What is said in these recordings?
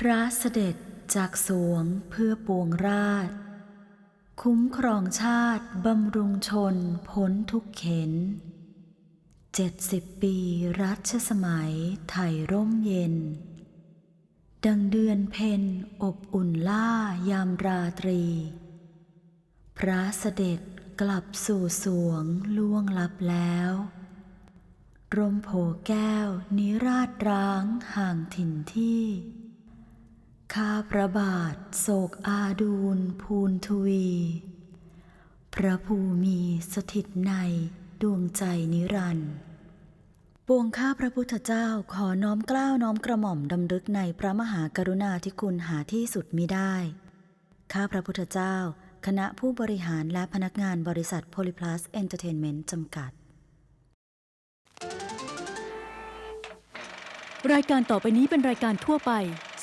พระเสด็จจากสวงเพื่อปวงราช คุ้มครองชาติบำรุงชนพ้นทุกเข็นเจ็ดสิบปีรัชสมัยไทยร่มเย็น ดังเดือนเพ็ญอบอุ่นล่ายามราตรี พระเสด็จกลับสู่สวงล่วงลับแล้วร่มโพแก้วนิราชร้างห่างถิ่นที่ ข้าพระบาทโศกอาดูลภูนทวี พระภูมิสถิตในดวงใจนิรันดร์ปวงข้าพระพุทธเจ้าขอน้อมกล้าวน้อมกระหม่อมดำลึกในพระมหากรุณาธิคุณหาที่สุดมิได้ ข้าพระพุทธเจ้า คณะผู้บริหารและพนักงานบริษัทโพลิพลัสเอนเตอร์เทนเมนต์จำกัด รายการต่อไปนี้เป็นรายการทั่วไป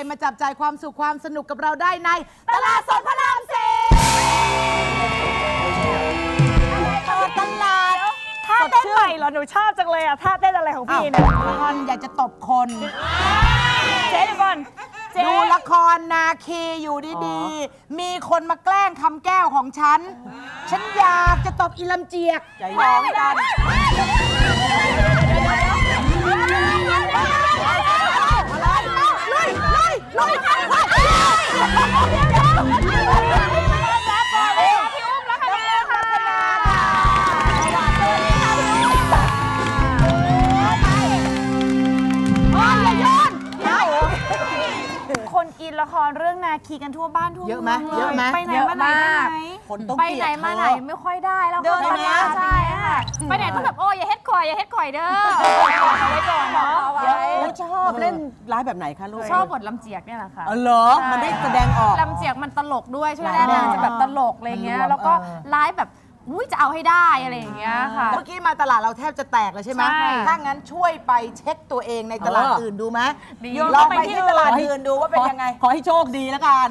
ยมาจับจ่ายความสุขความสนุกกับเราได้ใน ตลาดสดพระรามสี่เปิดตลาดท่าเต้นใหม่เหรอ หนูชอบจังเลยอะท่าเต้นอะไรของพี่เนี่ยคอนอยากจะตบคน เจ๊เดี๋ยวก่อนเจ๊ดูละครนาคีอยู่ดีๆ มีคนมาแกล้งคำแก้วของฉัน ฉันอยากจะตบอีลำเจียกใจร้องกัน ลุยลุยพี่ ละครเรื่องนาคีกันทั่วบ้านทั่วเยอะไหมมืงลเยอะไหม ไปไหนมาไหนเยอะมากไปไหนคนต้องไปเกลียดไหนมาไหนเธอไม่ค่อยได้แล้วเดินคนทางใช่ค่ะไปไหนต้องแบบโอ้ยอย่าเฮ็ดคอยอย่าเฮ็ดคอยเด้อเอาไว้ก่อนเนาะแล้วชอบเล่นร้ายแบบไหนคะลูกชอบบทลำเจียกเนี่ยแหละค่ะ อ๋อเหรอ มันได้แสดงออก ลำเจียกมันตลกด้วยช่วงหแรลายกนางแบบจะแบบตลกอะไรเงี้ย มันรวมแล้วก็เออไลฟ์แบบ อุ้ยจะเอาให้ได้อะไรอย่างเงี้ยค่ะ เมื่อกี้มาตลาดเราแทบจะแตกเลยใช่ไหมใช่ถ้างั้นช่วยไปเช็คตัวเองในตลาดอื่นดูไหมดี ลองไปไปที่ที่ตลาดอื่นดูว่าเป็นยังไง ขอให้โชคดีแล้วกัน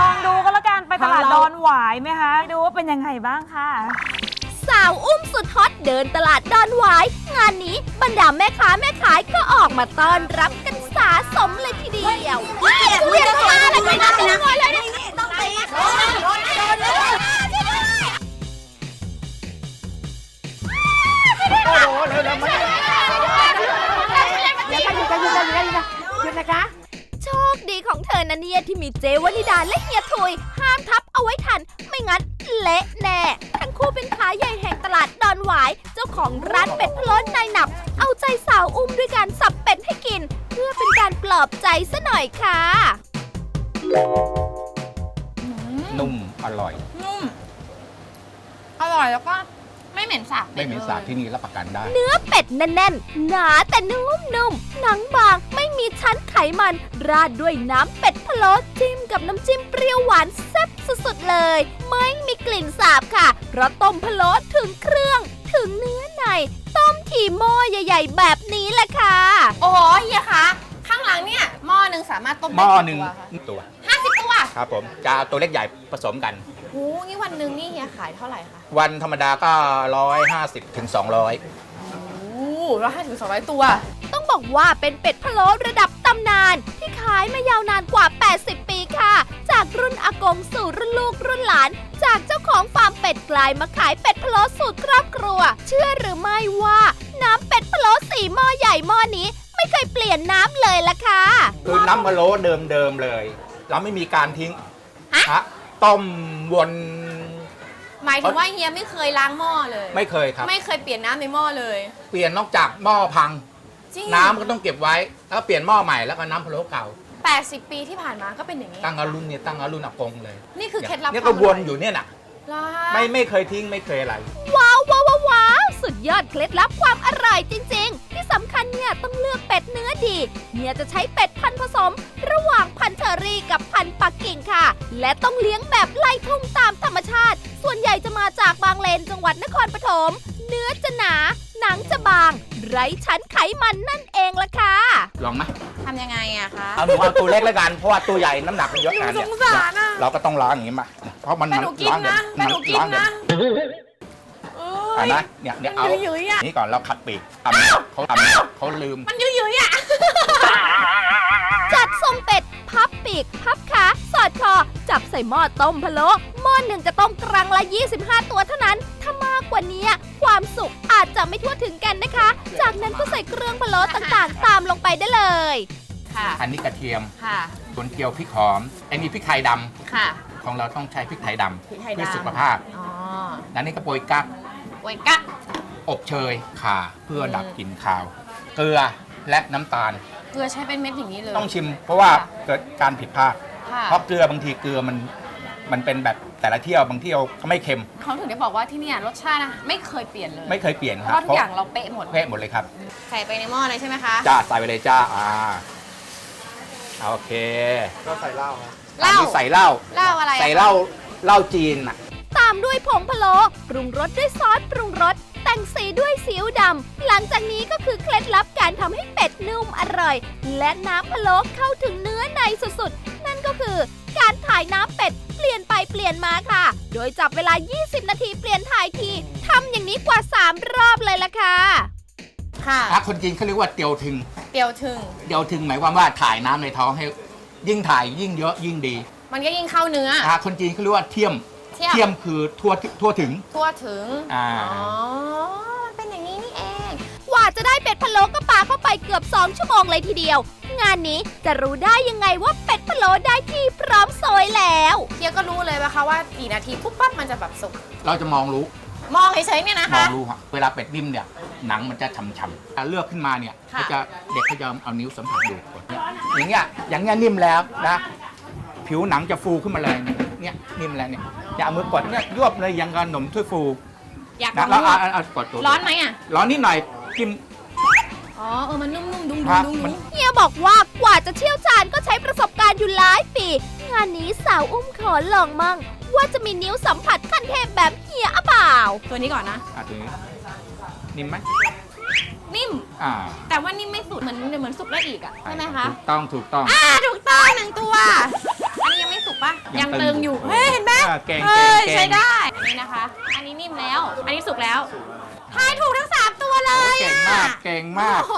ลองดูก็แล้วกันไปตลาดทางเราดอนหวายไหมคะดูว่าเป็นยังไงบ้างค่ะ สาวอุ้มสุดฮอตเดินตลาดดอนหวาย งานนี้บรรดาแม่ค้าแม่ขายก็ออกมาต้อนรับกันสาสมเลยทีเดียวเรียกเข้ามาเลยไม่น่าเป็นเลย เลยต้องตีโชคดีของเธอนะเนี่ยที่มีเจวนิดาและเฮียทุย ห้ามทับเอาไว้ทัน ไม่งั้นเละแน่ ทั้งคู่เป็นขาใหญ่แห่งตลาดดอนหวาย เจ้าของร้านเป็ดพะโล้นายหนับ เอาใจสาวอุ้มด้วยการสับเป็ดให้กิน เพื่อเป็นการปลอบใจซะหน่อยค่ะ นุ่มอร่อยอร่อยแล้วก็ไม่ เหม็นสาบไม่เหม็นสาบที่นี่รับประกันได้ เนื้อเป็ดแน่นๆ หนาแต่นุ่มๆหนังบางไม่มีชั้นไขมัน ราดด้วยน้ำเป็ดพะโล้จิ้มกับน้ำจิ้มเปรี้ยวหวานแซ่บสุดๆเลย ไม่มีกลิ่นสาบค่ะ เพราะต้มพะโล้ถึงเครื่อง ถึงเนื้อใน ต้มถี่หม้อใหญ่ ๆ แบบนี้แหละค่ะ โอ้โหเฮียคะ ข้างหลังเนี่ยหม้อหนึ่งสามารถต้มหได้ม้อกี่หนึ่งตัวคะตัว ห้าสิบตัว ครับผมจะเอาตัวเล็กใหญ่ผสมกัน โอ้งี้วันหนึ่งนี่เฮียขายเท่าไหร่คะวันธรรมดาก็ร้อยห้าสิบถึงสองร้อยโอ้ร้อยห้าถึงสองร้อยตัว ต้องบอกว่าเป็นเป็ดพะโล้ระดับตำนาน ที่ขายมายาวนานกว่า 80 ปีค่ะ จากรุ่นอากงสู่รุ่นลูกรุ่นหลาน จากเจ้าของฟาร์มเป็ดกลายมาขายเป็ดพะโล้สูตรครอบครัว เชื่อหรือไม่ว่า น้ำเป็ดพะโล้สีหม้อใหญ่หม้อนี้ ไม่เคยเปลี่ยนน้ำเลยละค่ะ คือน้ำมะโล้เดิมๆเลย เราไม่มีการทิ้งฮะฮะ ต้มวนหมายถึงว่าเฮียไม่เคยล้างหม้อเลย ไม่เคยครับ ไม่เคยเปลี่ยนน้ำในหม้อเลย เปลี่ยนนอกจากหม้อพัง จริงน้ำก็ต้องเก็บไว้ แล้วก็เปลี่ยนหม้อใหม่แล้วก็น้ำพะโล้เก่า 80 ปีที่ผ่านมาก็เป็นอย่างนี้ตั้งอารุ่นเนี่ยตั้งอารุ่นอากงเลย นี่คือเคล็ดลับเนี่ยคก็วามวนร่อยู่เนี่ยน่ะเหรอคะไม่ไม่เคยทิ้งไม่เคยอะไร ว้าวว้าวว้าวว้าวเคล็ดลับความอร่อยจริงๆที่ สำคัญเนี่ยต้องเลือกเป็ดเนื้อดีเฮียจะใช้เป็ดพันธุ์ผสม ระหว่างพันธุ์เทอรี่กับพันธุ์ปักกิ่งค่ะ และต้องเลี้ยงแบบไล่ทุ่งตามธรรมชาติ ส่วนใหญ่จะมาจากบางเลนจังหวัดนครปฐม เนื้อจะหนา หนังจะบาง ไร้ชั้นไขมันนั่นเองล่ะค่ะ ลองไหมทำยังไงอะคะเอาหนูเอาตัวเล็กแล้วกัน เพราะว่าตัวใหญ่น้ำหนักมันเยอะขนาดหนูเนี้ยสงสารอะเราก็ต้องล้างอย่างนี้มา เพราะมันแต่หนูกินล้างเดี๋ยวนะแต่หนูกินล้างเดี๋ยว นะเอ้อะยนะเนี่ยเนี่ยเอามันหยุยๆอะนี่ก่อนเราขัดปีกทำเขาทำเขาลืม มันยุยยุยๆอะจัดทรงเป็ด พับปีก พับขา สอดคอ จับใส่หม้อต้มพะโล้หม้อหนึ่งจะต้มครั้งละ 25 ตัวเท่านั้น ถ้ามากกว่านี้ความสุกอาจจะไม่ทั่วถึงกันนะคะ จากนั้นก็ใส่เครื่องพะโล้ต่างๆ ตามลงไปได้เลย ค่ะ อันนี้กระเทียมค่ะส่วนเกียวพริกหอมอันนี้พริกไทยดำค่ะ ของเราต้องใช้พริกไทยดำพริกไทยดำ เพื่อสุขภาพอ๋อ และนี่ก็โปรยกั๊ก ไว้กะ อบเชยข่าเพื่อดับกลิ่นคาว เกลือและน้ำตาล เกลือใช้เป็นเม็ดอย่างนี้เลย ต้องชิม เพราะว่าเกิดการผิดพลาด ค่ะ เพราะเกลือบางทีเกลือมันมันเป็นแบบแต่ละเที่ยวบางเที่ยวก็ไม่เค็มเขาถึงได้บอกว่าที่เนี่ยรสชาตินะไม่เคยเปลี่ยนเลยไม่เคยเปลี่ยนเพคราะรับว่าทุกอย่างเราเป๊ะหมด เพ่หมดเลยครับ ใส่ไปในหม้อเลยใช่ไหมคะจ้าใส่ไปเลยจ้าอ่าโอเคเหล้าอันนี้ใส่เหล้าเหล้าอะไรอะใส่เหล้าเหล้าจีนอะ ตามด้วยผงพะโล้ปรุงรสด้วยซอสปรุงรส แต่งสีด้วยซีอิ๊วดำ หลังจากนี้ก็คือเคล็ดลับการทำให้เป็ดนุ่มอร่อย และน้ำพะโล้เข้าถึงเนื้อในสุดๆ นั่นก็คือ การถ่ายน้ำเป็ดเปลี่ยนไปเปลี่ยนมาค่ะ โดยจับเวลา 20 นาทีเปลี่ยนถ่ายทีทำอย่างนี้กว่า 3 รอบเลยล่ะค่ะ ค่ะถ้าคนจีนเขาเรียกว่าเตียวทึงเตียวถึง เตียวทึงหมายความว่าถ่ายน้ำในท้องให้ ยิ่งถ่ายยิ่งเยอะยิ่งดี มันก็ยิ่งเข้าเนื้อถ้าคนจีนเขาเรียกว่าเทียมเทียม เทียมคือทั่วทั่วถึง ทั่วถึง อ่า อ๋อ มันเป็นอย่างนี้นี่เอง กว่าจะได้เป็ดพะโล้ก็ปาเข้าไปเกือบ 2 ชั่วโมงเลยทีเดียว งานนี้จะรู้ได้ยังไงว่าเป็ดพะโล้ได้ที่พร้อมโซยแล้ว เฮียก็รู้เลยว่าคะว่ากี่นาทีปุ๊บปั๊บมันจะแบบสุก เราจะมองรู้มองเฉยๆเนี่ยนะมอคะ งรู้ฮะเวลาเป็ดนิ่มเนี่ยหนังมันจะฉ่ำๆถ้าเลือกขึ้นมาเนี่ยค่ะ เขาจะเด็กเขาจะเอานิ้วสัมผัสดูก่อนเนี่ยอย่างเงี้ยอย่างเงี้ยนิ่มแล้วนะ ผิวหนังจะฟูขึ้นมาเลยเนี่ยนิ่มแล้วเนี่ยอย่าเอามือกดเนี่ยยวบเลยอย่างกับขนมถ้วยฟูอยากลนะองแล้วนเอาวดเอาเอากดตัวร้อนไหมอะ ร้อนนิดหน่อยจิ้ม อ๋อ เออ มันนุ่มๆ ดุ้งฮะๆดุ้งมัน เฮียบอกว่ากว่าจะเชี่ยวชาญก็ใช้ประสบการณ์อยู่หลายปี งานนี้สาวอุ้มขอลองมั่ง ว่าจะมีนิ้วสัมผัสขั้นเทพแบบเฮียอะเปล่า ตัวนี้ก่อนนะ อะตัวนี้นิ่มไหมนิ่ม อ่าแต่ว่านิ่มไม่สุด เหมือนเหมือนสุกได้อีกอะ ใช่ไหมคะ ถูกต้องถูกต้อง อ่า ถูกต้องหนึ่งตัว ปะยัยังงตึตึงงออยู่ยู่เฮ้ยเห็นไหมอ่าเก่งเอ้ยเก่งใช้ได้อันนี้นะคะ อันนี้นิ่มแล้ว อันนี้สุกแล้วทายถูกทั้งสามตัวเลยเก่งอะมาก เก่งมาก โอ้โห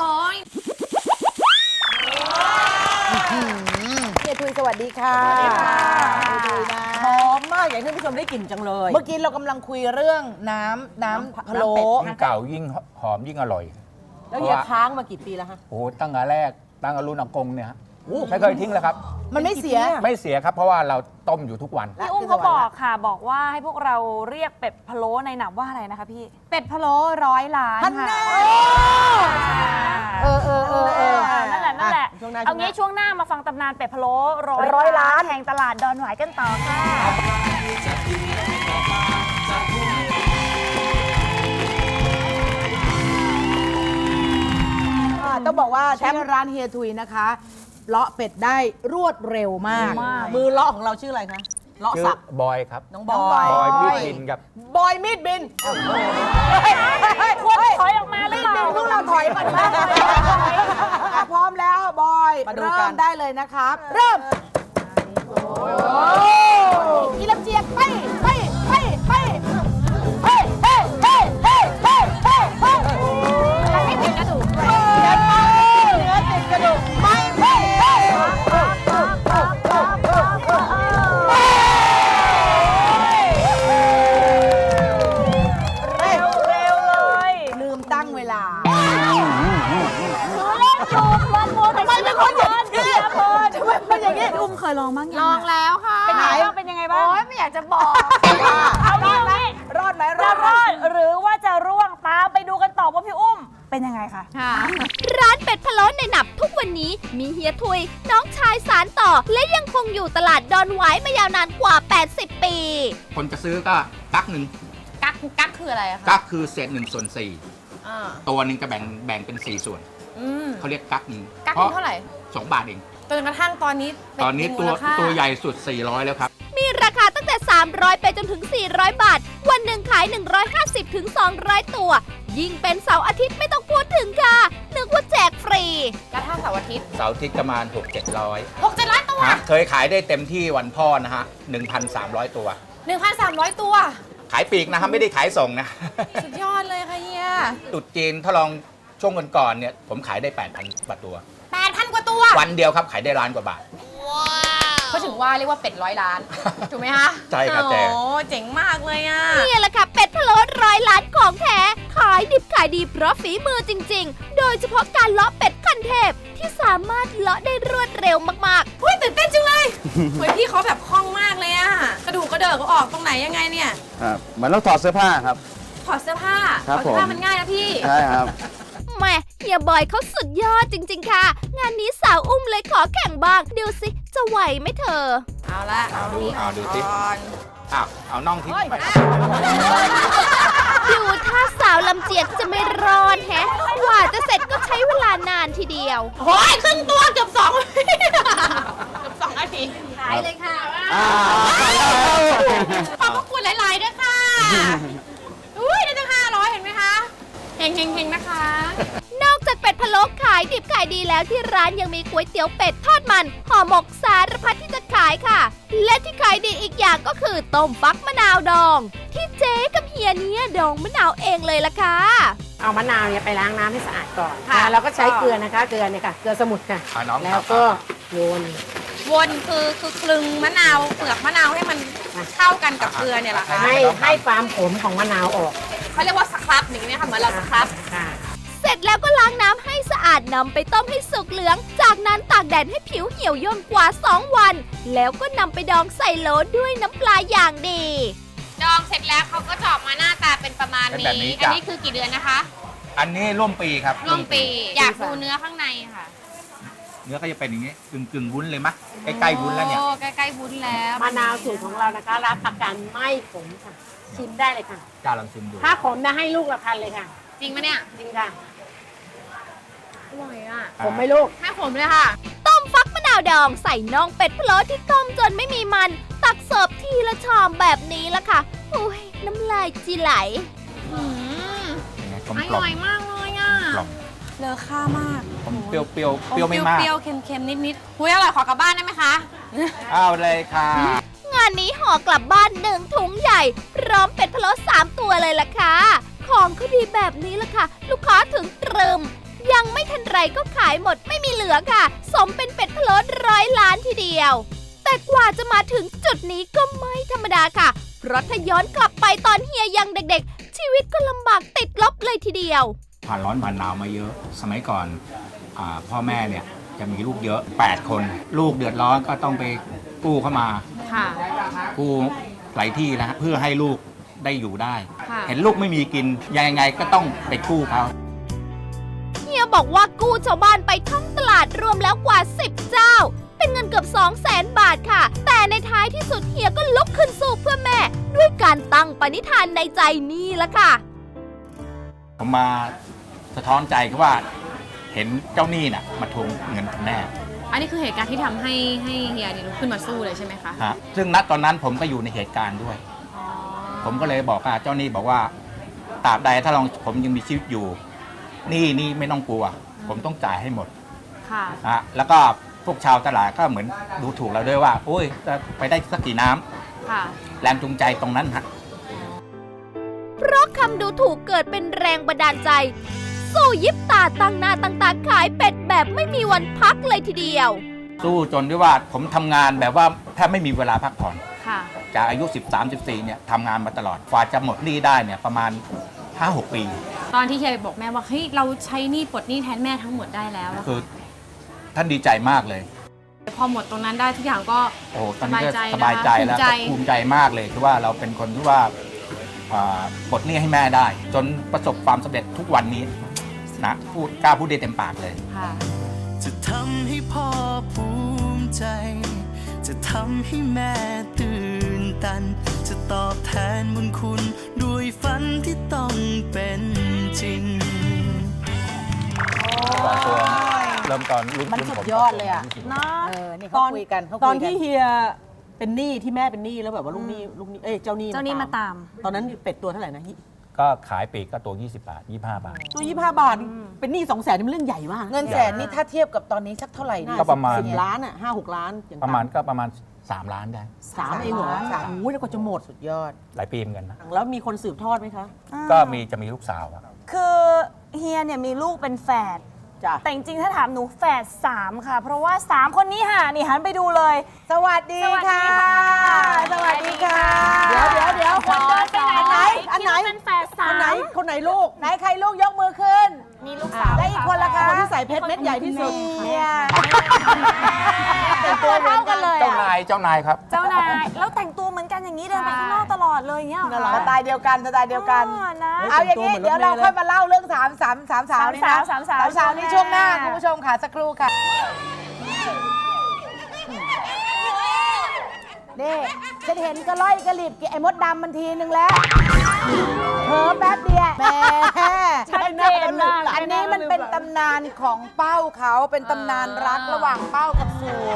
เฮียทุยสวัสดีค่ะสวัสดีค่ะ เฮียทุยนะหอมมากอยากให้ท่านผู้ชมได้กลิ่นจังเลย เมื่อกี้เรากำลังคุยเรื่องน้ำน้ำพะโล้ยิ่งเก่ายิ่งหอมยิ่งอร่อย แล้วเฮียค้างมากี่ปีแล้วคะโอ้โหตั้งแต่แรกตั้งแต่รุ่นอากงเนี่ยฮะ ไม่เคยทิ้งเลยครับ มันไม่เสีย ไม่เสียครับเพราะว่าเราต้มอยู่ทุกวัน พี่อุ้มเขาบอกค่ะ บอกว่าให้พวกเราเรียกเป็ดพะโล้ในหนับว่าอะไรนะคะพี่ เป็ดพะโล้ร้อยล้านพันค่ะแน่เออเออเออเอออ่านั่นแหละนั่นแหละอะช่วงหน้า เอางี้ช่วงหน้ามาฟังตำนานเป็ดพะโล้ร้อยร้อยล้านแห่งตลาดดอนหวายกันต่อค่ะ อ่าต้องบอกว่าที่ร้านเฮียทุยนะคะ เลาะเป็ดได้รวดเร็วมาก มาก มือเลาะของเราชื่ออะไรคะเลาะชื่อสัก บอยครับน้องน้บองอบอยยบอยมีดบินกับ บอยมีดบินควรถอยออกมาหรือเปล่า พวกเราถอยก่อนนะอะพร้อมแล้วบอยมาดูเริ่กัมนได้เลยนะครับ เริ่มอีลำเจียกไปไปไปไป และยังคงอยู่ตลาดดอนหวายมายาวนานกว่า 80 ปี คนจะซื้อก็กักหนึ่งกักกักคืออะไรอะคะกักคือเศษหนึ่งส่วนสี่อ่าตัวหนึ่งจะแบ่งแบ่งเป็น4ส่วนอืมเขาเรียกกั๊กหนึ่งกั๊กพระเท่าไหร่สองบาทเอง จนกระทั่งตอนนี้เป็ตอนนี้มีตัวมูลค่าตัวใหญ่สุด 400 แล้วครับ มีราคาตั้งแต่ 300 ไปจนถึง 400 บาท วันหนึ่งขาย 150ถึง200 ตัว ยิ่งเป็นเสาร์อาทิตย์ไม่ต้องพูดถึงค่ะนึกว่าแจกฟ รี แล้วถ้าเสาร์อาทิตย์เสาร์อาทิตย์ประมาณ 6 7 0 0หกเจ็ดร้อยตัว ฮะเคยขายได้เต็มที่วันพ่อนะฮะ 1,300 ตัวหนึ่งพันสามร้อยตัว ขายปลีกนะครับไม่ได้ขายส่งนะ สุดยอดเลยค่ะเฮียตรุดจีนถ้าลองช่วงก่อนๆเนี่ย ผมขายได้ 8,000กว่าตัวแปดพันกว่าตัว วันเดียวครับ ขายได้ล้านกว่าบาทเขาถึงว่าเรียกว่าเป็ดร้อยล้าน ถูกไหมคะใช่ครับแจโอ้เจ๋งมากเลยอะ นี่แหละค่ะเป็ดพะโล้ร้อยล้านของแท้ ขายดิบขายดีเพราะฝีมือจริง ๆ โดยเฉพาะการเลาะเป็ดขั้นเทพที่สามารถเลาะได้รวดเร็วมากเฮ้ยตื่นเต้นจังเลย เหมือนพี่เขาแบบคล่องมากเลยอะกระดูกกระเดิกก็ออกตรงไหนยังไงเนี่ย ครับเหมือนเราถอดเสื้อผ้าครับ ถอดเสื้อผ้าครัถบอดเสื้อผ้าผม มันง่ายนะพี่ ใช่ครับๆ แหม่เฮียบอยเขาสุดยอดจริง ๆ ค่ะ งานนี้สาวอุ้มเลยขอแข่งบ้างดูสิจะไหวไหมเธอ เอาละ เอาดูนี่เอาดูสิก่อนอ้าวเอาน่องทิ้งไปดูถ้าสาวลำเจียกจะไม่รอดแฮะกว่าจะเสร็จก็ใช้เวลานานทีเดียว โอ้ยครึ่งตัวเกือบสอง เกือบสองนาทีขายเลยค่ะขอบพระคุณหลาย ๆ ด้วยค่ะ ฮงเฮงเฮงนะคะ นอกจากเป็ดพะโล้ขายดิบขายดีแล้วที่ร้านยังมีก๋วยเตี๋ยวเป็ดทอดมันห่อหมกสารพัดที่จะขายค่ะ และที่ขายดีอีกอย่างก็คือต้มฟักมะนาวดอง ที่เจ๊กับเฮียเนี่ยดองมะนาวเองเลยล่ะค่ะ เอามะนาวเนี่ยไปล้างน้ำให้สะอาดก่อนค่ะนะแล้วก็ใช้เกลือนะคะ เกลือเนี่ยค่ะ เกลือสมุนค่ะ อะน้องแล้ครัวบก็โยน วนคือคือคลึงมะนาวเปลือกมะนาวให้มันเข้ากันกับเกลือเนี่ยเหรอคะ ให้ให้ความขมของมะนาวออก เขาเรียกว่าสครับอย่างนี้ยค่ะเหมือนเราสครับ ค่ะ เสร็จแล้วก็ล้างน้ำให้สะอาดนำไปต้มให้สุกเหลือง จากนั้นตากแดดให้ผิวเหี่ยวย่นกว่า 2 วัน แล้วก็นำไปดองใส่โหลด้วยน้ำปลาอย่างดี ดองเสร็จแล้วเขาก็จะออกมาหน้าตาเป็นประมาณเป็นแบบนี้นี้ อันจ้ะนี้คือกี่เดือนนะคะ อันนี้ร่วมปีครับร่วมปี อยากดูเนื้อข้างในค่ะเนื้อก็จะเป็นอย่างนี้กึ่งกึ่งๆวุ้นเลยมะใกล้ๆวุ้นแล้วเนี่ย โอ้ใกล้ๆวุ้นแล้ว มะนาวสูตรของเรานะคะ รับประกันไม่ขมค่ะ ชิมได้เลยค่ะ จ้าลองชิมดู ถ้าขมนะให้ลูกละพันเลยค่ะ จริงปะเนี่ย จริงค่ะอร่อยอะขมไหม่ลูก ให้ผมเลยค่ะ ต้มฟักมะนาวดองใส่น่องเป็ดพะโล้ที่ต้มจนไม่มีมัน ตักเสิร์ฟทีละชามแบบนี้ละค่ะอุ้ยน้ำลายจีไหล อืมยังไงกลมอกล่อร่มอยมากเลยอะกล่อมเลอค่ามากเปรี้ยวเปรี้ยวเปรี้ยวไม่มากเปรี้ยวๆเค็มๆนิดๆหุยอร่อยขอกลับบ้านได้ไหมคะเอาเลยค่ะ งานนี้ห่อกลับบ้านหนึ่งถุงใหญ่ พร้อมเป็ดพะโล้สามตัวเลยล่ะค่ะ ของเขาดีแบบนี้ล่ะค่ะ ลูกค้าถึงตรึม ยังไม่ทันไรก็ขายหมดไม่มีเหลือค่ะ สมเป็นเป็ดพะโล้ร้อยล้านทีเดียว แต่กว่าจะมาถึงจุดนี้ก็ไม่ธรรมดาค่ะ เพราะถ้าย้อนกลับไปตอนเฮียยังเด็กๆ ชีวิตก็ลำบากติดลบเลยทีเดียว ผ่านร้อนผ่านหนาวมาเยอะ สมัยก่อนอาพ่อแม่เนี่ยจะมีลูกเยอะ 8 คน ลูกเดือดร้อนก็ต้องไป กู้เข้ามา ค่ะ กู้หลายที่นะฮะเพื่อให้ลูกได้อยู่ได้ ค่ะ เห็นลูกไม่มีกิน ยังไงก็ต้องไปกู้เขาเฮียบอกว่ากู้ชาวบ้านไปทั้งตลาดรวมแล้วกว่า 10 เจ้า เป็นเงินเกือบ 2 0 0แสนบาทค่ะ แต่ในท้ายที่สุดเฮียก็ลุกขึ้นสู้เพื่อแม่ ด้วยการตั้งปณิธานในใจนี่ละค่ะ ผมมาสะท้อนใจคือว่า เห็นเจ้าหนี้น่ะ มาทวงเงินคุณแม่ อันนี้คือเหตุการณ์ที่ทำให้ให้เฮียนี่ลุกขึ้นมาสู้เลยใช่ไหมคะฮะซึ่งณตอนนั้นผมก็อยู่ในเหตุการณ์ด้วยผมก็เลยบอกกับเจ้าหนี้บอกว่าตราบใดถ้าลองผมยังมีชีวิตอยู่หนี่นี่ไม่ต้องกลัว ผมต้องจ่ายให้หมดค่ะฮะแล้วก็พวกชาวตลาดก็เหมือนดูถูกเราด้วยว่าโอ้ยจะไปได้สักกี่น้ำค่ะ แรงจูงใจตรงนั้นฮะ เพราะคำดูถูกเกิดเป็นแรงบันดาลใจ สู้ยิบตาตั้งหน้าตั้งตาขายเป็ดแบบไม่มีวันพักเลยทีเดียว สู้จนด้วยว่าผมทำงานแบบว่าแทบไม่มีเวลาพักผ่อน ค่ะ จากอายุ 13 14เนี่ยทำงานมาตลอดกว่าจะหมดหนี้ได้เนี่ยประมาณ 5-6 ปี ตอนที่เฮียบอกแม่ว่าเฮ้ยเราใช้หนี้ปลดหนี้แทนแม่ทั้งหมดได้แล้วแล้วคือท่านดีใจมากเลย พอหมดตรงนั้นได้ทุกอย่างก็ โอ้โหตอนนี้ก็สสบาบายยใจใจนะคะแล้วภูมิใจก็ภูมิใจมากเลยคือว่าเราเป็นคนที่ว่าอ่าปลดหนี้ให้แม่ได้ จนประสบความสำเร็จทุกวันนี้ นะพูดกล้าพูดได้เต็มปากเลยจะทำให้พ่อภูมิใจ จะทำให้แม่ตื่นตัน จะตอบแทนบุญคุณ ด้วยฝันที่ต้องเป็นจริง ตัวเริ่มตอนรุ่นมันรุ่สุดยอดเลยอะนผม เออนคุยกัน ตอนที่เฮียเป็นหนี้ที่แม่เป็นหนี้แล้วแบบว่าลูกหนี้ลูกหนี้เอ้เจ้าหนี้เจ้านี่มาตาม ตอนนั้นเป็ดตัวเท่าไหร่นะ ก็ขายปีกก็ตัว 20 บาท 25 บาท ตัวยี่ห้าบาท เป็นหนี้สองแสนนี่มันเรื่องใหญ่มากเงินแสนนี่ถ้าเทียบกับตอนนี้สักเท่าไหร่ดีก็ประมาณ สิบล้านอะห้าหกล้านอย่างประมาณต่ำก็ประมาณ 3 ล้านได้ สามเองเหรอสามโอ้ยแล้วกว่าจะหมดสุดยอด หลายปีเหมือนกันนะ แล้วมีคนสืบทอดไหมคะก็มีจะมีลูกสาวอะ คือเฮียเนี่ยมีลูกเป็นแฝด จ้ะ แต่จริงๆถ้าถามหนูแฝดสามค่ะ เพราะว่า3คนนี้ค่ะนี่หันไปดูเลย สวัสดีสวัสดีค่ะ ค่ะ สวัสดีค่ะ เดี๋ยวเดี๋ยวเดี๋ยวคนเดินไปไหนไหนไหนอันไหน คิดว่าเป็นแฝดสาคนไหนมคนไหนลูกไหนใครลูกยกมือขึ้น มีลูกสาวได้อีกคนละคะคนที่ใส่เพชรเม็ดใหญ่ที่สุดเนี่ยแต่งตัวเท่ากันเลยเจ้าอะนายเจ้านายครับ เจ้านาย แล้วแต่งตัวเหมื อนกันอย่างนี้เดินไปข้างนอกตลอดเลยอย่างเงี้ยเหรอสคะไตล์เดียวกันสไตล์เดียวกันอ๋อนะ เอาอย่างนี้แต่งตัวเหมือนเดี๋ยวเรารถเมล์เลยค่อยมาเล่าเรื่องสามสามสามสาวนี่นะสามสาวสามสาว สาวนี่ช่วงหน้าคุณผู้ชมค่ะสักครู่ค่ะ นี่ฉันเห็นกระล่อยกระหลิบกับไอ้มดดำมันทีนึงแล้ว เผลอแป๊บเดียวแหม่ชัดเจนมากอันนี้มันเป็นตำนานของเป้าเขาเป็นตำนานรักระหว่างเป้ากับสัว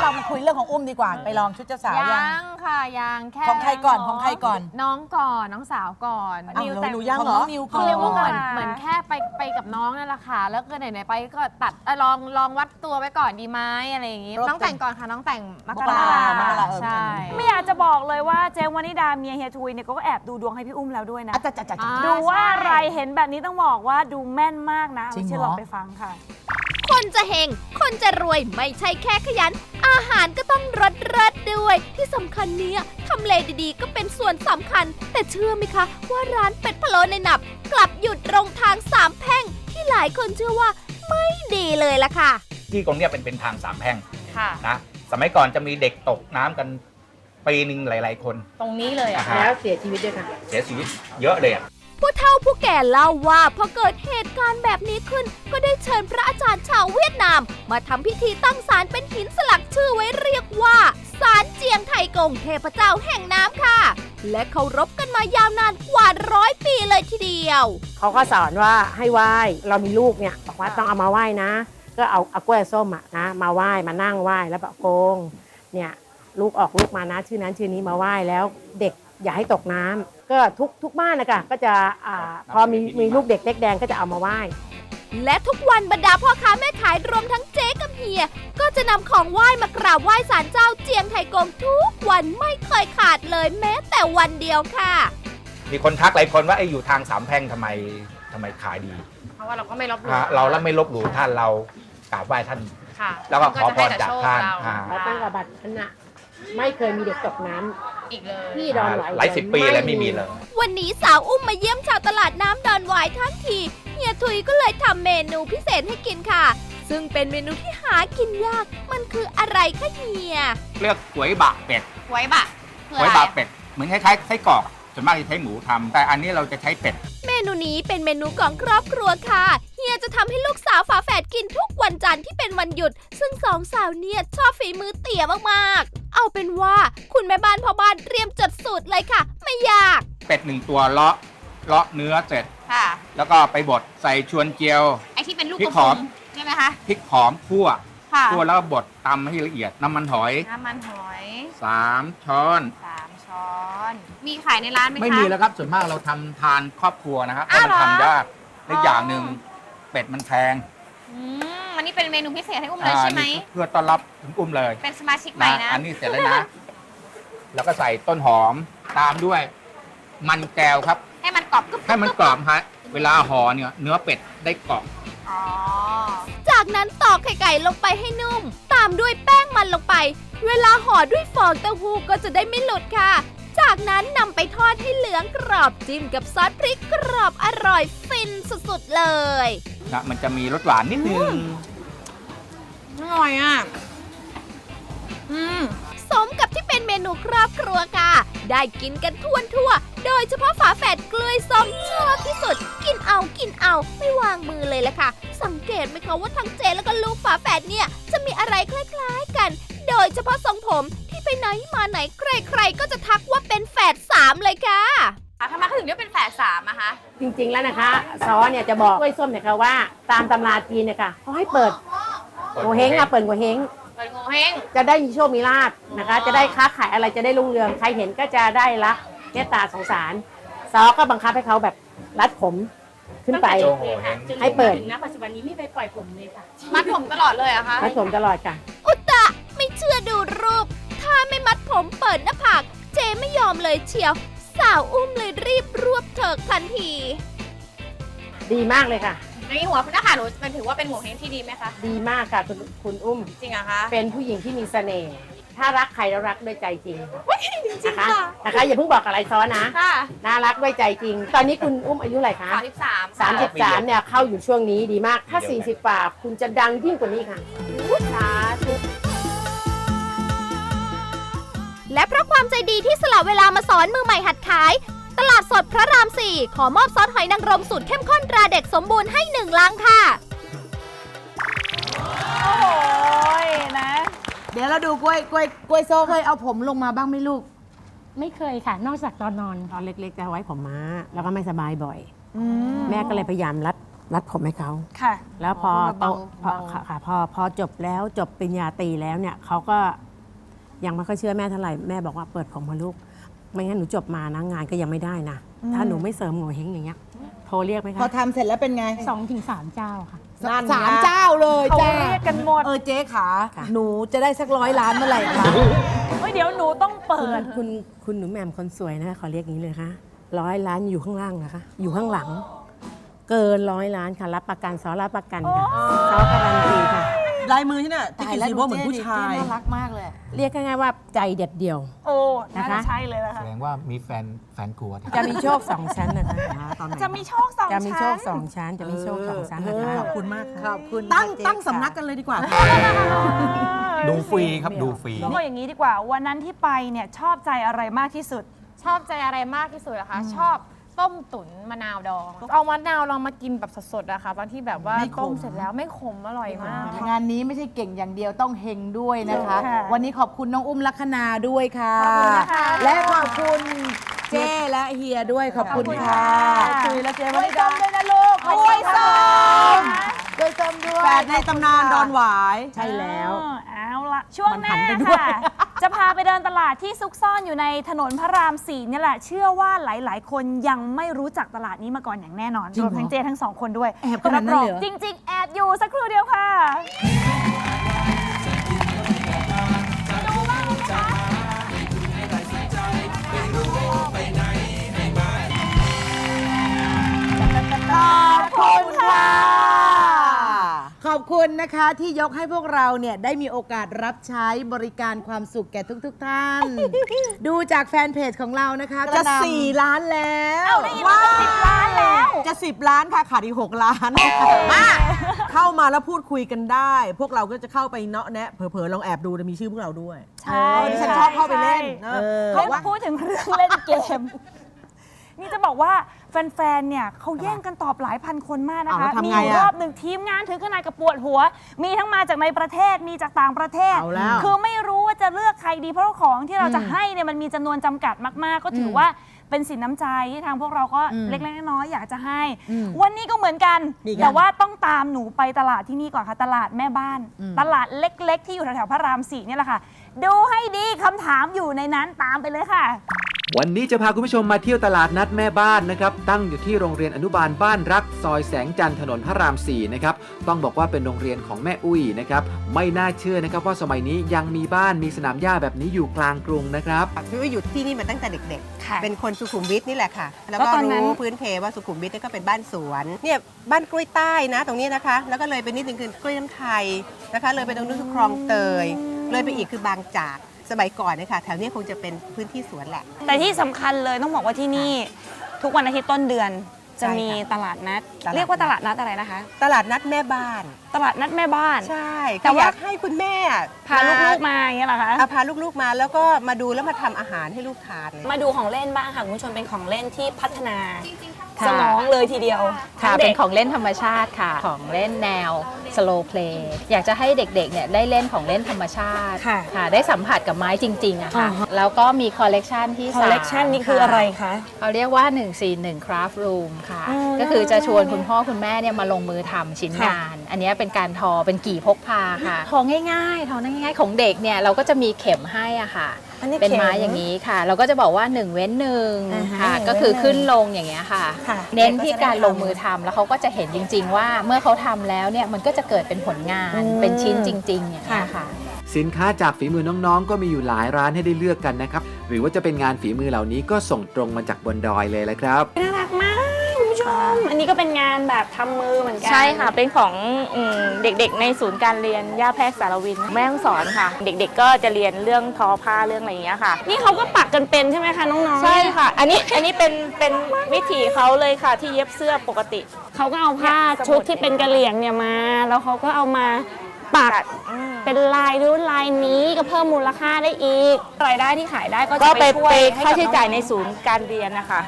เรามาคุยเรื่องของอุ้มดีกว่า ไปลองชุดเจ้าสาวยังยังค่ะยังแค่ของใครก่อนของใครก่อนน้องก่อนน้องสาวก่อนอ้าวนิวหนูแต่งหนูยังของเหรน้อองนิวเขาเรียกว่าเหมือนค่ะเหมือนแค่ไปไปกับน้องนั่นแหละค่ะ แล้วก็ไหนๆไปก็ตัดเอ่อลองลองวัดตัวไว้ก่อนดีไหมอะไรอย่างงี้รถน้องแต่งก่อนค่ะน้องแต่งมกมกรารามกราเออ ใช่ ไม่อยากจะบอกเลยว่าเจมส์วานิดาเมียเฮียทุยเนี่ยก็แอบดูดวงให้พี่อุ้มแล้วด้วยนะอะจ้ะจ้ะจ้ะอ่าดูว่าใช่อะไรเห็นแบบนี้ต้องบอกว่าดูแม่นมากนะจริงเหรอไม่เชื่อลองไปฟังค่ะ คนจะเฮง คนจะรวยไม่ใช่แค่ขยัน อาหารก็ต้องรสเลิศด้วย ที่สำคัญเนี่ยทำเลดีๆ ก็เป็นส่วนสำคัญ แต่เชื่อไหมคะ ว่าร้านเป็ดพะโล้ในหนับ กลับหยุดตรงทางสามแพร่ง ที่หลายคนเชื่อว่าไม่ดีเลยล่ะค่ะ ที่ตรงเนี้ยเป็นเป็นทางสามแพร่งค่ะ นะ สมัยก่อนจะมีเด็กตกน้ำกัน ปีหนึ่งหลาย ๆ คน ตรงนี้เลยอะอ่าฮะแล้วเสียชีวิตด้วยค่ะ เสียชีวิตเยอะเลยอะผู้เฒ่าผู้แก่เล่าว่าพอเกิดเหตุการณ์แบบนี้ขึ้น ก็ได้เชิญพระอาจารย์ชาวเวียดนาม มาทำพิธีตั้งศาลเป็นหินสลักชื่อไว้เรียกว่าศาลเจียงไทกงเทพเจ้าแห่งน้ำค่ะ และเคารพกันมายาวนานกว่าร้อยปีเลยทีเดียว เขาก็สอนว่าให้ไหว้เรามีลูกเนี่ยบอกว่าต้องเอามาไหว้นะ ก็เอาเอากล้วยส้มอะนะมาไหว้มานั่งไหว้แล้วบอกโกงเนี่ย ลูกออกลูกมานะชื่อนั้นชื่อนี้มาไหว้แล้วเด็กอย่าให้ตกน้ำก็ทุกทุกบ้านนะคะก็จะอ่าพอมีมีลูกเด็กเล็กแดงก็จะเอามาไหว้ และทุกวันบรรดาพ่อค้าแม่ขายรวมทั้งเจ๊กับเฮีย ก็จะนำของไหว้มากราบไหว้ศาลเจ้าเจียงไทกงทุกวันไม่เคยขาดเลยแม้แต่วันเดียวค่ะ มีคนทักหลายคนว่าไอ้อยู่ทางสามแพร่งทำไมทำไมขายดีเพราะว่าเราก็ไม่ลบหลู่อ่าเราแล้วไม่ลบหลู่ท่านเรากราบไหว้ท่าน ค่ะแล้วก็ขอพรจากท่านก็จะให้แต่โชคอ่าเราแล้วตั้งกับบัตรนั้นน่ะ ไม่เคยมีเด็กตกน้ำอีกเลย ที่ดอนไหวหลายสิบปีเลยไม่มีเลย วันนี้สาวอุ้มมาเยี่ยมชาวตลาดน้ำดอนหวายทั้งทีเฮียทุยก็เลยทำเมนูพิเศษให้กินค่ะ ซึ่งเป็นเมนูที่หากินยาก มันคืออะไรคะเฮียเรียกก๋วยบะเป็ดไว้บะคือก๋วยอะไรบะเป็ดเหมือนคล้ายๆไส้กรอกอะ ส่วนมากจะใช้หมูทำแต่อันนี้เราจะใช้เป็ด เมนูนี้เป็นเมนูของครอบครัวค่ะ เฮียจะทำให้ลูกสาวฝาแฝดกินทุกวันจันทร์ที่เป็นวันหยุด ซึ่งสองสาวเนี่ยชอบฝีมือเตี๋ยมากๆ เอาเป็นว่าคุณแม่บ้านพ่อบ้านเตรียมจดสูตรเลยค่ะ ไม่ยาก เป็ดหนึ่งตัวเลาะเลาะเนื้อเสร็จค่ะแล้วก็ไปบดใส่ชวนเจียวไอที่เป็นลูกพริกกหลอมมๆใช่ไหมคะพริกหอมคั่ว ค่ะ คั่วแล้วก็บดตำให้ละเอียด น้ำมันหอยน้ำมันหอย3ช้อน สามช้อน มีขายในร้านไหมคะ ไม่มีแล้วครับส่วนมากเราทำทานครอบครัวนะครับเพอ้าวราะมันเหรอทำยากและอ๋ออ อย่างหนึ่งเป็ดมันแพงอืมอันนี้เป็นเมนูพิเศษให้อุ้มเลยใช่ไหมอ่านี่เพื่อต้อนรับถึงอุ้มเลยเป็นสมาชิกใหม่นะนะ อันนี้เสร็จแล้วนะ แล้วก็ใส่ต้นหอมตามด้วย มันแก้วครับ ให้มันกรอบกึบให้มันกรอบฮะเวลาห่อเนี่ยเนื้อเป็ดได้กรอบ อ๋อ จากนั้นตอกไข่ไก่ลงไปให้นุ่ม ตามด้วยแป้งมันลงไป เวลาห่อด้วยฟองเต้าหู้ก็จะได้ไม่หลุดค่ะ จากนั้นนำไปทอดให้เหลืองกรอบจิ้มกับซอสพริกกรอบอร่อยฟินสุดๆเลย นะมันจะมีรสหวานนิดนึง อร่อยอะ นเมนูครอบครัวค่ะ ได้กินกันทั่วทั่ว โดยเฉพาะฝาแฝดกลือยส้มชอบที่สุด กินเอากินเอาไม่วางมือเลยละค่ะ สังเกตไหมคะว่าทั้งเจแล้วก็ลูกฝาแฝดเนี่ย จะมีอะไรคล้ายๆกัน โดยเฉพาะทรงผมที่ไปไหนมาไหนใครๆ ก็จะทักว่าเป็นแฝดสามเลยค่ะทำไมเขาถึงเรียกเป็นแฝดสามอะคะ จริงๆแล้วนะคะซอเนี่ยจะบอกกล้วยส้มเนี่ยค่ะว่า ตามตำราจีนเนี่ยค่ะเขาให้เปิดโงเฮงค่ะเปิดโงเฮง เปิดโงเฮงจะได้มีโชคมีลาภนะคะ จะได้ค้าขายอะไรจะได้รุ่งเรืองใครเห็นก็จะได้ละเมตตาสงสารซอก็บังคับให้เขาแบบรัดผมขึ้นไปให้เปิดนะปัจจุบันนี้ไม่ไปปล่อยผมเลยค่ะ มัดผมตลอดเลยเหรอะคะรัดผมตลอดค่ะ อุตตะไม่เชื่อดูรูป ถ้าไม่มัดผมเปิดหน้าผากเจไม่ยอมเลยเชียว สาวอุ้มเลยรีบรวบเถิกทันที ดีมากเลยค่ะ ในหัวคุณอาหารหนูมันถือว่าเป็นโงเฮงที่ดีไหมคะ ดีมากค่ะคุณคุณอุ้ม จริงเหรอะคะเป็นผู้หญิงที่มีเสน่ห์ถ้ารักใครแล้วรักด้วยใจจริงจริงนะคะค่ะนะคะอย่าเพิ่งบอกอะไรซ้อนนะค่ะน่ารักด้วยใจจริง ตอนนี้คุณอุ้มอายุเท่าไหร่คะสามสิบสามสามสิบสามเนี่ยเข้าอยู่ช่วงนี้ดีมากถ้า40กว่าคุณจะดังยิ่งกว่านี้ค่ะ สาธุและเพราะความใจดีที่สละเวลามาสอนมือใหม่หัดขาย ตลาดสดพระราม4ขอมอบซอสหอยนางรมสูตรเข้มข้นตราเด็กสมบูรณ์ให้หนึ่งลังค่ะ โอ้ยนะ เดี๋ยวเราดูกล้วยกล้วยกล้วยโซ่เคยเอาผมลงมาบ้างไหมลูก ไม่เคยค่ะ นอกจากตอนนอน ตอนเล็กๆจะไว้ผมม้า แล้วก็ไม่สบายบ่อย แม่ก็เลยพยายามรัดรัดผมให้เขา ค่ะ แล้วพออ๋อโตเบาพอเบาค่ะค่ะพอพอจบแล้วจบปริญญาตรีแล้วเนี่ยเขาก็ยังไม่ค่อยเชื่อแม่เท่าไหร่แม่บอกว่าเปิดผมมาลูก ไม่งั้นหนูจบมานะงานก็ยังไม่ได้นะ ถ้าหนูไม่เสริมโงเฮงอย่างเงี้ยโทรเรียกไหมพอคะทำเสร็จแล้วเป็นไงสองถึงสามเจ้าค่ะสามเจ้าเลยเขาจ้าเรียกกันหมด เออเจ๊ขาค่ะหนูจะได้สักร้อยล้านเมื่อไหร่คะ เฮ้ยเดี๋ยวหนูต้องเปิคุณด คุณคุณหนูแหม่มคนสวยนะคะขอเรียกอย่างนี้เลยค่ะร้อยล้านอยู่ข้างล่างนะคะ อยู่ข้างหลัง เกินร้อยล้านค่ะ รับประกันซอรับประกันค่ะซอการันตีค่ะ ลายมือที่น่ะที่กินสีโบเหมือนผู้ชาย น่ารักมากเลย เรียกง่ายๆว่าใจเด็ดเดี่ยว โอ้น่านะคะจะใช่เลยละแสค่ะดงว่ามีแฟนแฟนกลัวจะมีโชคสองชั้นนะคะจะมีโชคสองจะมีโชชั้คนสองชั้นจะมีโชคสองชั้นนะคะขอบคุณมากขอบคุณตั้งค่ะเจ๊ตั้งค่ะสำนักกันเลยดีกว่า ดูฟรีครับดูฟรีต้องบอกอย่างนี้ดีกว่า วันนั้นที่ไปเนี่ยชอบใจอะไรมากที่สุด ชอบใจอะไรมากที่สุดอะคะ ชอบ ต้มตุ๋นมะนาวดอง เอามะนาวลองมากินแบบสดๆอะค่ะตอนที่แบบว่าไม่ขม ต้มเสร็จแล้วไม่ขมอร่อยมาก งานนี้ไม่ใช่เก่งอย่างเดียวต้องเฮงด้วยนะคะค่ะวันนี้ขอบคุณน้องอุ้มลัคนาด้วยค่ะขอบคุณนะคะและขอบคุณเจ้และเฮียด้วยขอบคุณค่ะขอบคุณค่ะคุยและเจ้วันนี้ส้มด้วยนะลูกกล้วยส้มกล้วยส้มด้วยแปดในตำนานดอนหวาย ใช่แล้วอ๋อ เอาละช่วงหน้ามันหันไปด้วยค่ะ จะพาไปเดินตลาดที่ซุกซ่อนอยู่ในถนนพระรามสี่นี่แหละ เชื่อว่าหลาย ๆ คนยังไม่รู้จักตลาดนี้มาก่อนอย่างแน่นอนจริงรเหรอวมทั้งเจทั้งสองคนด้วยแอบขนาดนั้นเลยเหรอจริง ๆ แอบอยู่สักครู่เดียวค่ะขอบคุณค่ะขอบ คุณนะคะที่ยกให้พวกเราเนี่ยได้มีโอกาสรับใช้บริการความสุขแก่ทุกๆทท่าน ดูจากแฟนเพจของเรานะคะจะกรหน่ำ4ล้านแล้วได้ยินว่าสิบล้านแล้ว จะ10ล้านค่ะขาดอีก6ล้านมาเข้ามาแล้วพูดคุยกันได้ พวกเราก็จะเข้าไปเนาะแนะเผลอๆลองแอบดูจะมีชื่อพวกเราด้วยใช่ เออดิฉันชอบเข้าไปเล่นใช่เออเขาพูดถึงเรื่องเล่นเกม นี่จะบอกว่าแฟนๆ เนี่ยเขาแย่งกันตอบหลายพันคนมากนะอ้าวคะแล้วทำมีไงอยู่อะรอบหนึ่งทีมงานถึงขนาดกับปวดหัว มีทั้งมาจากในประเทศมีจากต่างประเทศ เอาแล้วคือไม่รู้ว่าจะเลือกใครดีเพราะว่าของที่เราจะให้เนี่ยมันมีจำนวนจำกัดมากๆ ก็ถือว่าเป็นสินน้ำใจที่ทางพวกเราก็อืมเล็กๆน้อยๆอยากจะให้ อืมวันนี้ก็เหมือนกัน ดีกันแต่ว่าต้องตามหนูไปตลาดที่นี่ก่อนค่ะตลาดแม่บ้าน อืม ตลาดเล็ก ๆ ที่อยู่แถวๆพระรามสี่เนี่ยแหละค่ะ ดูให้ดีคำถามอยู่ในนั้นตามไปเลยค่ะ วันนี้จะพาคุณผู้ชมมาเที่ยวตลาดนัดแม่บ้านนะครับ ตั้งอยู่ที่โรงเรียนอนุบาลบ้านรัก ซอยแสงจันทร์ถนนพระราม 4 นะครับ ต้องบอกว่าเป็นโรงเรียนของแม่อุ้ยนะครับ ไม่น่าเชื่อนะครับว่าสมัยนี้ยังมีบ้านมีสนามหญ้าแบบนี้อยู่กลางกรุงนะครับ พี่ว่าอยู่ที่นี่มาตั้งแต่เด็กค่ะๆ เป็นคนสุขุมวิทนี่แหละค่ะ แล้วแล้วก็ตอนนั้น รู้พื้นเพว่าสุขุมวิทนี่ก็เป็นบ้านสวนเนี่ยบ้านกล้วยใต้นะ ตรงนี้นะคะ แล้วก็เลยไปนิดนึงคือกล้วยน้ำไทยนะคะ เลยไปตรงนู้นคือคลองเตย เลยไปอีกคือบางจาก สมัยก่อนเนยคะแถวนี้คงจะเป็นพื้นที่สวนแหละ แต่ที่สำคัญเลยต้องบอกว่าที่นี่ ทุกวันอาทิตย์ต้นเดือนจะใช่ค่ะมีตลาดนัด ตลาดนัด เรียกว่าตลาดนัดอะไรนะคะ ตลาดนัดแม่บ้าน ตลาดนัดแม่บ้าน ใช่แต่แต่ว่า อยากให้คุณแม่พาลูกๆมาอย่างเงี้ยเหรอคะ อะพาลูกๆมาแล้วก็มาดูแล้วมาทำอาหารให้ลูกทานเลย มาดูของเล่นบ้างค่ะคุณผู้ชมเป็นของเล่นที่พัฒนา สมองเลยทีเดียวค่ะทั้งเป็เด็นกของเล่นธรรมชาติค่ะ ของเล่นแนว slow play อยากจะให้เด็กๆเนี่ยได้เล่นของเล่นธรรมชาติค่ะ ได้สัมผัสกับไม้จริงๆอะค่ะอ่าฮะแล้วก็มีคอลเลกชันที่คอลเลกชันนี้คืออะไรคะเขาเรียกว่า 141 craft room ค่ะอ๋อก็คือจะชวนคุณพ่อคุณแม่เนี่ยมาลงมือทำชิ้นค่ะงาน อันเนี้ยเป็นการทอเป็นกี่พกพาค่ะ ทอง่ายๆ ทอง่ายๆของเด็กเนี่ยเราก็จะมีเข็มให้อะค่ะ อันนี้เป็นไม้เข็มอย่างนี้ค่ะ เราก็จะบอกว่า1เว้นหนึ่งอ่าฮะค่ะ หนึ่งก็คือเว้นหนึ่งขึ้นลงอย่างเงี้ยค่ะ ค่ะเน้นที่เด็กก็จะได้การลงทำมือทำแล้วเขาก็จะเห็นจริง ๆ ว่าเมื่อเขาทำแล้วเนี่ยมันก็จะเกิดเป็นผลงานอืมเป็นชิ้นจริง ๆ อย่างเงี้ยค่ะ สินค้าจากฝีมือน้องๆ ก็มีอยู่หลายร้านให้ได้เลือกกันนะครับ หรือว่าจะเป็นงานฝีมือเหล่านี้ก็ส่งตรงมาจากบนดอยเลยแหละครับ น่ารักมากคุณผู้ ชม อันนี้ก็เป็นงานแบบทำมือเหมือนกัน ใช่ค่ะ เป็นของอืมเด็กๆ ในศูนย์การเรียนย่าแพรกสารวิน แม่ต้องสอนค่ะ เด็กๆ ก็จะเรียนเรื่องทอผ้าเรื่องอะไรอย่างเงี้ยค่ะ นี่เขาก็ปักกันเป็นใช่ไหมคะน้องๆใช่เนี่ยค่ะ อันนี้อันนี้เป็นเป็นวิถีเขาเลยค่ะที่เย็บเสื้อปกติ เขาก็เอาผ้าชุดที่เป็นกระเหลี่ยงเนี่ยมา แล้วเขาก็เอามา ปักเป็นลายนู้นลายนี้ก็เพิ่มมูลค่าได้อีก รายได้ที่ขายได้ก็ก็จะไปไปช่วยไปให้ค่ากับใช้จ่ายองๆในศูนย์การเรียนนะคะ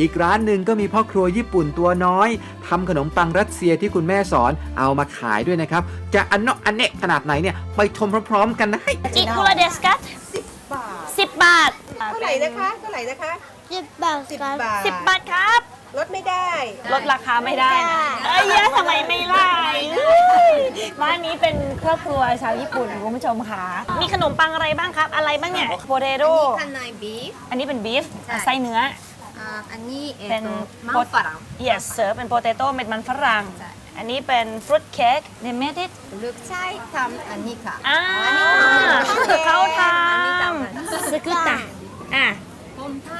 อีกร้านหนึ่งก็มีพ่อครัวญี่ปุ่นตัวน้อยทำขนมปังรัสเซียที่คุณแม่สอนเอามาขายด้วยนะครับ จะอันเนาะอันเนะขนาดไหนเนี่ยไปชมพร้อมๆกันนะอิคุระเดสกัตสิบบาทเท่าไหร่นะคะเท่าไหร่นะคะสิบบาทสิบบาท สิบบาทครับ ลดไม่ได้ ลดราคาไม่ได้นะเอ้ยเยอะทำไมไม่ไล่บ้านนี้เป็นครอบครัวชาวญี่ปุ่นคุณผู้ชมค่ะ มีขนมปังอะไรบ้างครับ อะไรบ้างเนี่ยโปเตโต้ข้างในบีฟ อันนี้เป็นบีฟใช่ ไส้เนื้อ อ่าอันนี้เอ่เป็นอมันฝรั่ง yes เสิร์ฟเป็นโปเตโต้เม็ดมันฝรั่งอันนี้เป็นฟรุตเค้กเนเมดิตลูกชายทำอันนี้ค่ะ อ่าอันนี้เขาทอันนี้ทำำสกุตตะอะผมท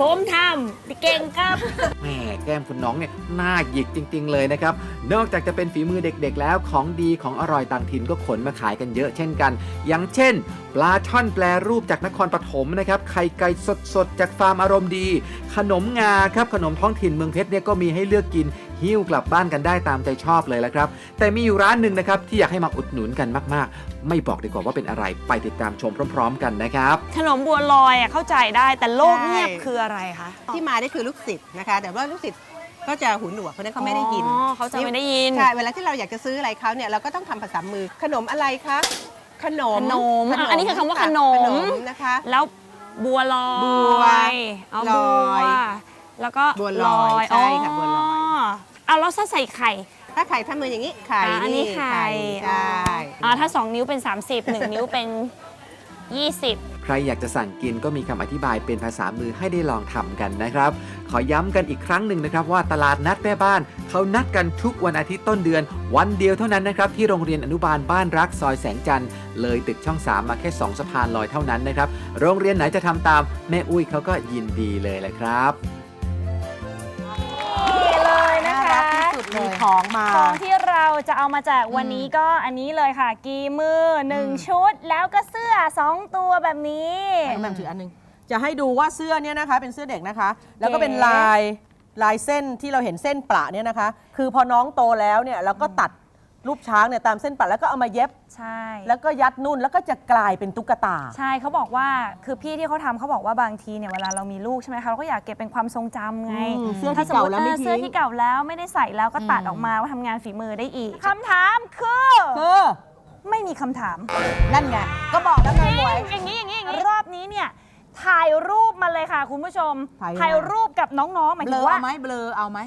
ผมทำเก่งครับ แหมแก้มคุณน้องเนี่ยน่าหยิกจริง ๆ เลยนะครับ นอกจากจะเป็นฝีมือเด็กๆ แล้วของดีของอร่อยต่างถิ่นก็ขนมาขายกันเยอะเช่นกัน อย่างเช่น ปลาช่อนแปรรูปจากนครปฐมนะครับ ไข่ไก่สดๆ จากฟาร์มอารมณ์ดี ขนมงาครับขนมท้องถิ่นเมืองเพชรเนี่ยก็มีให้เลือกกิน หิ้วกลับบ้านกันได้ตามใจชอบเลยละครับ แต่มีอยู่ร้านหนึ่งนะครับที่อยากให้มาอุดหนุนกันมาก ๆ ไม่บอกดีกว่าว่าเป็นอะไรไปติดตามชมพร้อม ๆ กันนะครับขนมบัวลอยอะเข้าใจได้แต่โลกเงียบคืออะไรคะที่มาได้คือลูกศิษย์นะคะ แต่ว่าลูกศิษย์ก็จะหูหนวกเพราะฉะนั้นเขาไม่ได้ยินอ๋อเขาจะไม่ได้ยินใช่เวลาที่เราอยากจะซื้ออะไรเขาเนี่ยเราก็ต้องทำภาษามือขนมอะไรคะขนมขนมอะอันนี้คือคำว่าขนม ขนมนะคะ แล้วบัวลอยบัวเอาลบัอวยแล้วก็บัวลอยใช่ค่ะบัวลอย เอาแล้วถ้าใส่ไข่ ถ้าไข่ทำมืออย่างนี้ไข่อะอันนี้ไข่ ใช่อ่าถ้า 2 นิ้วเป็น 30 1 นิ้วเป็น 20 ใครอยากจะสั่งกินก็มีคำอธิบายเป็นภาษามือให้ได้ลองทำกันนะครับ ขอย้ำกันอีกครั้งหนึ่งนะครับ ว่าตลาดนัดแม่บ้าน เขานัดกันทุกวันอาทิตย์ต้นเดือน วันเดียวเท่านั้นนะครับ ที่โรงเรียนอนุบาลบ้านรักซอยแสงจันทร์เลยตึกช่อง 3 มาแค่ 2สะพานลอยเท่านั้นนะครับ โรงเรียนไหนจะทำตามแม่อุ้ยเขาก็ยินดีเลยแหละครับ ของมา ของที่เราจะเอามาแจกวันนี้ก็อันนี้เลยค่ะ กีมือ1ชุด แล้วก็เสื้อ2ตัวแบบนี้ให้แม่ถืออันหนึง จะให้ดูว่าเสื้อเนี่ยนะคะ เป็นเสื้อเด็กนะคะ แล้วก็เป็นเก๋ลายลายเส้นที่เราเห็นเส้นประเนี่ยนะคะ คือพอน้องโตแล้วเนี่ยเราก็ตัด รูปช้างเนี่ยตามเส้นประแล้วก็เอามาเย็บ ใช่ แล้วก็ยัดนุ่นแล้วก็จะกลายเป็นตุ๊กตา ใช่เขาบอกว่าคือพี่ที่เขาทำเขาบอกว่าบางทีเนี่ยเวลาเรามีลูกใช่ไหมคะเราก็อยากเก็บเป็นความทรงจำไงอืมเสื้อที่ถ้สมมุติเก่าแล้วไม่ออเสื้อทิ้งที่เก่าแล้วไม่ได้ใส่แล้วก็ตัดออกมาว่าทำงานฝีมือได้อีกคำถามคือคือไม่มีคำถามนั่นไง ก็บอกแล้วไงหมวย อย่างนี้อย่างนี้อย่างนี้รอบนี้เนี่ย ถ่ายรูปมาเลยค่ะคุณผู้ชม ถ่ายยังไง ถ่ายรูปกับน้องๆหมายเบลถึองว่า เอาไหมเบลอเอาไหม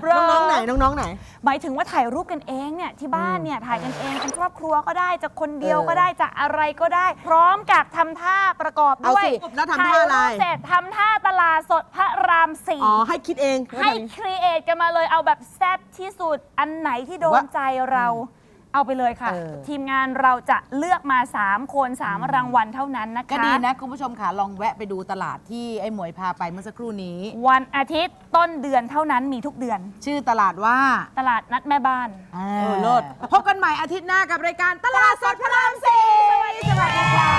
เบลอ น้องๆไหนน้องๆไหน หมายถึงว่าถ่ายรูปกันเองเนี่ยที่บ้านเนี่ยถ่ายกันเองเป็นครอบครัวก็ได้จะคนเดียวก็ได้จะอะไรก็ได้ พร้อมกับทำท่าประกอบเอาด้วยสิแล้วทำท่าอะไร ถ่ยปเสร็จทำท่าตลาดสดพระรามสี่อ๋อให้คิดเองให้ครีเอทกันมาเลยเอาแบบแซ่บที่สุดอันไหนที่โดนใจเรา เอาไปเลยค่ะ เออ ทีมงานเราจะเลือกมา 3 คน 3 รางวัลเท่านั้นนะคะ ก็ดีนะ คุณผู้ชมค่ะ ลองแวะไปดูตลาดที่ไอ้หมวยพาไปเมื่อสักครู่นี้ วันอาทิตย์ต้นเดือนเท่านั้นมีทุกเดือน ชื่อตลาดว่าตลาดนัดแม่บ้าน เออเลิศพบกันใหม่อาทิตย์หน้ากับรายการตลาดสดพระรามสี่สวัสดีค่ะ